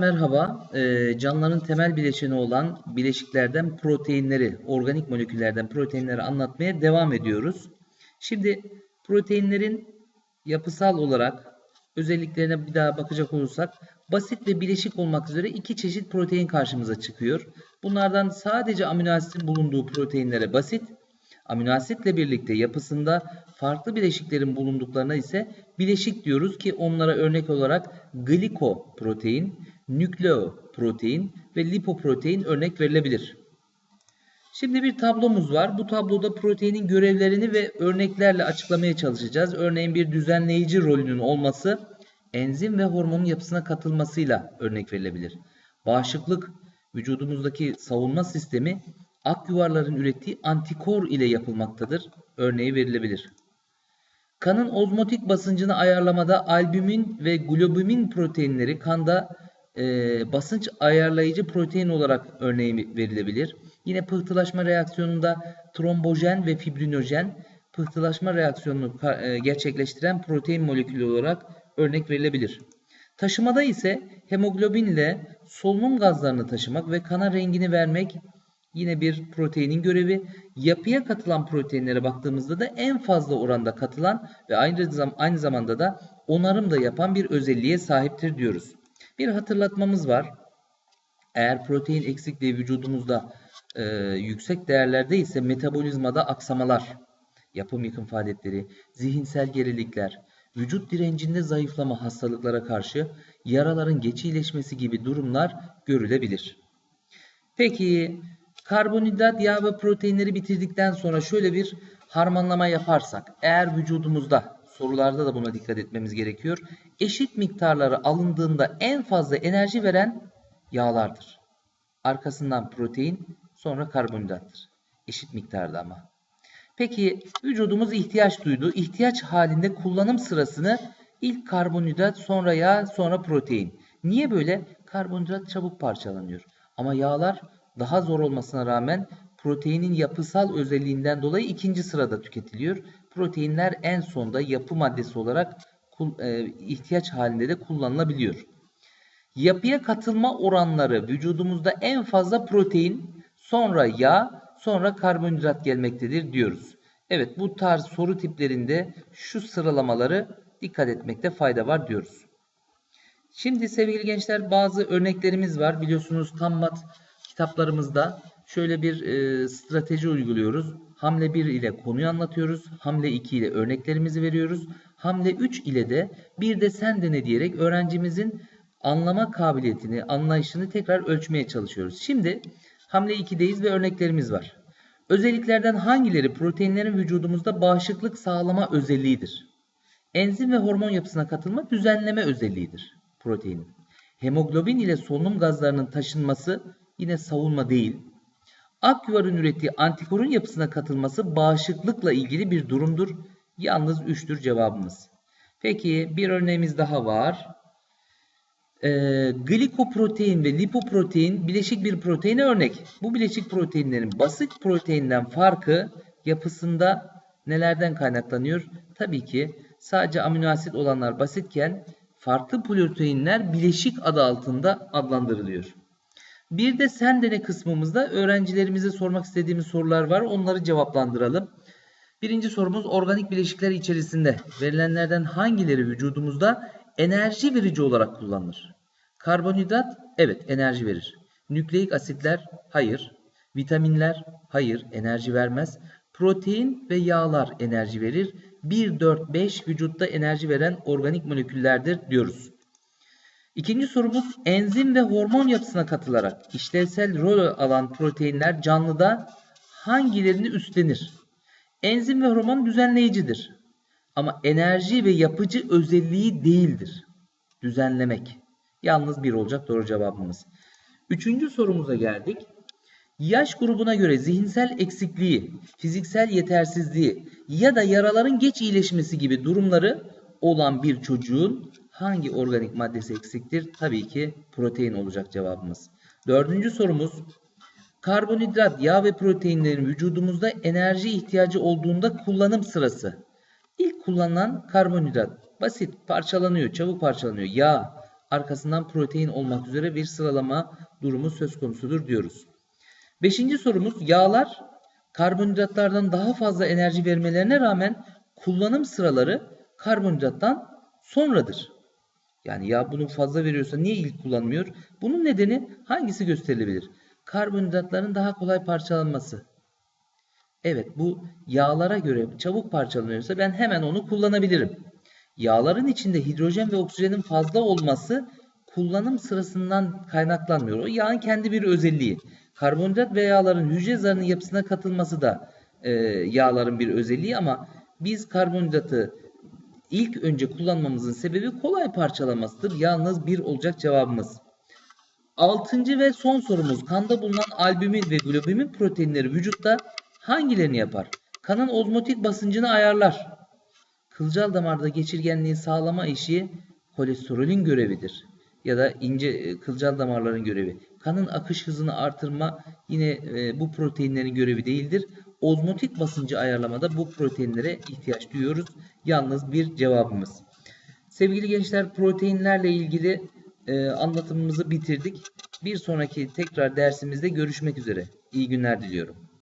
Merhaba, Ee, canlıların temel bileşeni olan bileşiklerden proteinleri, organik moleküllerden proteinleri anlatmaya devam ediyoruz. Şimdi proteinlerin yapısal olarak özelliklerine bir daha bakacak olursak, basit ve bileşik olmak üzere iki çeşit protein karşımıza çıkıyor. Bunlardan sadece amino asitin bulunduğu proteinlere basit, amino asitle birlikte yapısında farklı bileşiklerin bulunduklarına ise bileşik diyoruz ki onlara örnek olarak glikoprotein, nükleoprotein ve lipoprotein örnek verilebilir. Şimdi bir tablomuz var. Bu tabloda proteinin görevlerini ve örneklerle açıklamaya çalışacağız. Örneğin bir düzenleyici rolünün olması enzim ve hormonun yapısına katılmasıyla örnek verilebilir. Bağışıklık vücudumuzdaki savunma sistemi ak yuvarların ürettiği antikor ile yapılmaktadır. Örneği verilebilir. Kanın ozmotik basıncını ayarlamada albümin ve globümin proteinleri kanda e, basınç ayarlayıcı protein olarak örneği verilebilir. Yine pıhtılaşma reaksiyonunda trombojen ve fibrinojen pıhtılaşma reaksiyonunu e, gerçekleştiren protein molekülü olarak örnek verilebilir. Taşımada ise hemoglobin ile solunum gazlarını taşımak ve kana rengini vermek yine bir proteinin görevi. Yapıya katılan proteinlere baktığımızda da en fazla oranda katılan ve aynı zamanda da onarım da yapan bir özelliğe sahiptir diyoruz. Bir hatırlatmamız var. Eğer protein eksikliği vücudumuzda e, yüksek değerlerde ise metabolizmada aksamalar, yapım yıkım faaliyetleri, zihinsel gerilikler, vücut direncinde zayıflama hastalıklara karşı yaraların geç iyileşmesi gibi durumlar görülebilir. Peki karbonhidrat, yağ ve proteinleri bitirdikten sonra şöyle bir harmanlama yaparsak eğer vücudumuzda sorularda da buna dikkat etmemiz gerekiyor. Eşit miktarları alındığında en fazla enerji veren yağlardır. Arkasından protein, sonra karbonhidrattır. Eşit miktarda ama. Peki vücudumuz ihtiyaç duydu. İhtiyaç halinde kullanım sırasını ilk karbonhidrat, sonra yağ, sonra protein. Niye böyle? Karbonhidrat çabuk parçalanıyor. Ama yağlar daha zor olmasına rağmen proteinin yapısal özelliğinden dolayı ikinci sırada tüketiliyor. Proteinler en sonda yapı maddesi olarak e, ihtiyaç halinde de kullanılabiliyor. Yapıya katılma oranları vücudumuzda en fazla protein, sonra yağ, sonra karbonhidrat gelmektedir diyoruz. Evet bu tarz soru tiplerinde şu sıralamaları dikkat etmekte fayda var diyoruz. Şimdi sevgili gençler bazı örneklerimiz var. Biliyorsunuz tam mat kitaplarımızda şöyle bir e, strateji uyguluyoruz. Hamle 1 ile konuyu anlatıyoruz. Hamle 2 ile örneklerimizi veriyoruz. Hamle 3 ile de bir de sen dene diyerek öğrencimizin anlama kabiliyetini, anlayışını tekrar ölçmeye çalışıyoruz. Şimdi hamle 2'deyiz ve örneklerimiz var. Özelliklerden hangileri proteinlerin vücudumuzda bağışıklık sağlama özelliğidir? Enzim ve hormon yapısına katılma düzenleme özelliğidir proteinin. Hemoglobin ile solunum gazlarının taşınması yine savunma değil. Akyuvarın ürettiği antikorun yapısına katılması bağışıklıkla ilgili bir durumdur. Yalnız 3'tür cevabımız. Peki bir örneğimiz daha var. E, glikoprotein ve lipoprotein bileşik bir proteine örnek. Bu bileşik proteinlerin basit proteinden farkı yapısında nelerden kaynaklanıyor? Tabii ki sadece amino asit olanlar basitken farklı proteinler bileşik adı altında adlandırılıyor. Bir de sen dene kısmımızda öğrencilerimize sormak istediğimiz sorular var. Onları cevaplandıralım. Birinci sorumuz organik bileşikler içerisinde verilenlerden hangileri vücudumuzda enerji verici olarak kullanılır? Karbonhidrat evet enerji verir. Nükleik asitler hayır. Vitaminler hayır enerji vermez. Protein ve yağlar enerji verir. 1, 4, 5 vücutta enerji veren organik moleküllerdir diyoruz. İkinci sorumuz enzim ve hormon yapısına katılarak işlevsel rol alan proteinler canlıda hangilerini üstlenir? Enzim ve hormon düzenleyicidir. Ama enerji ve yapıcı özelliği değildir. Düzenlemek. Yalnız bir olacak doğru cevabımız. Üçüncü sorumuza geldik. Yaş grubuna göre zihinsel eksikliği, fiziksel yetersizliği ya da yaraların geç iyileşmesi gibi durumları olan bir çocuğun hangi organik maddesi eksiktir? Tabii ki protein olacak cevabımız. Dördüncü sorumuz. Karbonhidrat, yağ ve proteinlerin vücudumuzda enerji ihtiyacı olduğunda kullanım sırası. İlk kullanılan karbonhidrat. Basit, parçalanıyor, çabuk parçalanıyor. Yağ, arkasından protein olmak üzere bir sıralama durumu söz konusudur diyoruz. Beşinci sorumuz yağlar karbonhidratlardan daha fazla enerji vermelerine rağmen kullanım sıraları karbonhidrattan sonradır. Yani yağ bunu fazla veriyorsa niye ilk kullanmıyor? Bunun nedeni hangisi gösterilebilir? Karbonhidratların daha kolay parçalanması. Evet bu yağlara göre çabuk parçalanıyorsa ben hemen onu kullanabilirim. Yağların içinde hidrojen ve oksijenin fazla olması kullanım sırasından kaynaklanmıyor. O yağın kendi bir özelliği. Karbonhidrat ve yağların hücre zarının yapısına katılması da e, yağların bir özelliği ama biz karbonhidratı ilk önce kullanmamızın sebebi kolay parçalamasıdır. Yalnız bir olacak cevabımız. Altıncı ve son sorumuz. Kanda bulunan albümin ve globümin proteinleri vücutta hangilerini yapar? Kanın ozmotik basıncını ayarlar. Kılcal damarda geçirgenliği sağlama işi kolesterolün görevidir. Ya da ince e, kılcal damarların görevi. Kanın akış hızını artırma yine e, bu proteinlerin görevi değildir. Ozmotik basıncı ayarlamada bu proteinlere ihtiyaç duyuyoruz. Yalnız bir cevabımız. Sevgili gençler proteinlerle ilgili e, anlatımımızı bitirdik. Bir sonraki tekrar dersimizde görüşmek üzere. İyi günler diliyorum.